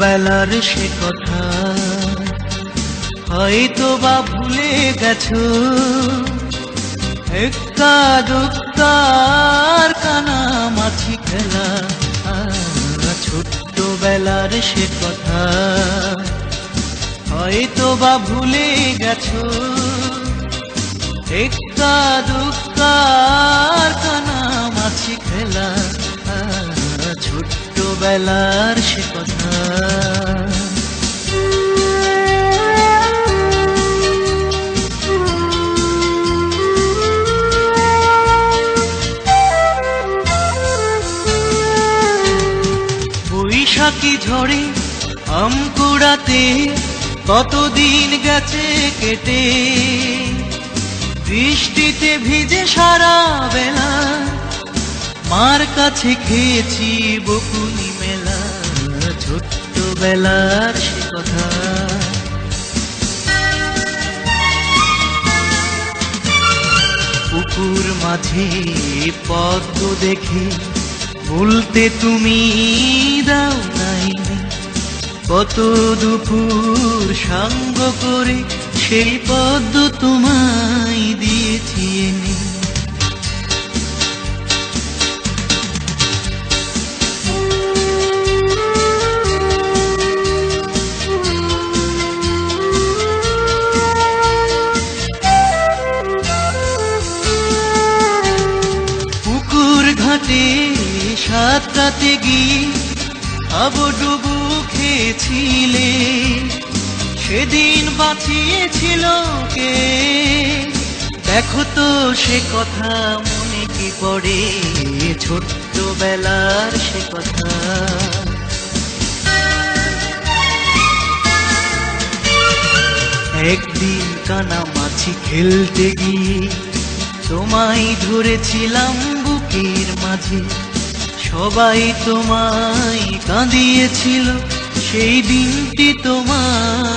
ছোট্টবেলার সে কথা। হয়তো বা ভুলে গেছো একা দুঃখার কানা মাছি খেলা। ছোট্টবেলার সে কথা। হয়তো বা ভুলে গেছো একা দুঃখার কানা মাছি খেলা। ছোট্টবেলার সে কথা। বৈশাখী ঝড়ে আম কুড়াতে কতদিন গেছে কেটে। বৃষ্টিতে ভিজে সারা মার কাছে খেয়েছি বকুনি মেলা, ছোট্টবেলার সে কথা। পুকুর মাঝে পদ্ম দেখে বলতে তুমি দাও নাই। কত দুপুর সাঙ্গ করে সেই পদ্ম তোমায় দিয়েছি পুকুর ঘাটে সাতটাতে গিয়ে আবডুবু খেয়েছিলে। সেদিন বাঁচিয়েছিল কে? দেখো তো সে কথা মনে কি পড়ে, ছোট্টবেলার সে কথা। একদিন কানা মাছি খেলতে গিয়ে তোমায় ধরেছিলাম বুকের মাঝে সবাই তোমায় কাঁদিয়েছিল সেই দিনটি তোমার